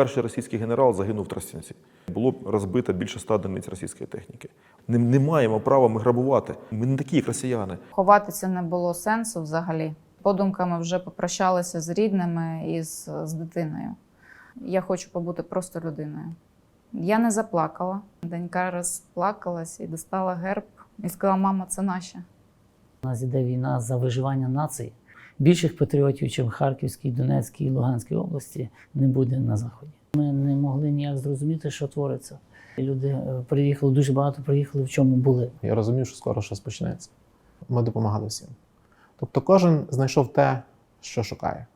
Перший російський генерал загинув в Тростянці. Було розбито більше ста одиниць російської техніки. Не, не маємо права ми грабувати. Ми не такі, як росіяни. Ховатися не було сенсу взагалі. Подумками вже попрощалися з рідними і з, з дитиною. Я хочу побути просто людиною. Я не заплакала. Донька розплакалась і достала герб і сказала: мама, це наше. У нас іде війна за виживання нації. Більших патріотів, ніж Харківській, Донецькій і Луганській області, не буде на заході. Ми не могли ніяк зрозуміти, що твориться. Люди е, приїхали, дуже багато приїхали, в чому були. Я розумів, що скоро щось почнеться. Ми допомагали всім. Тобто кожен знайшов те, що шукає.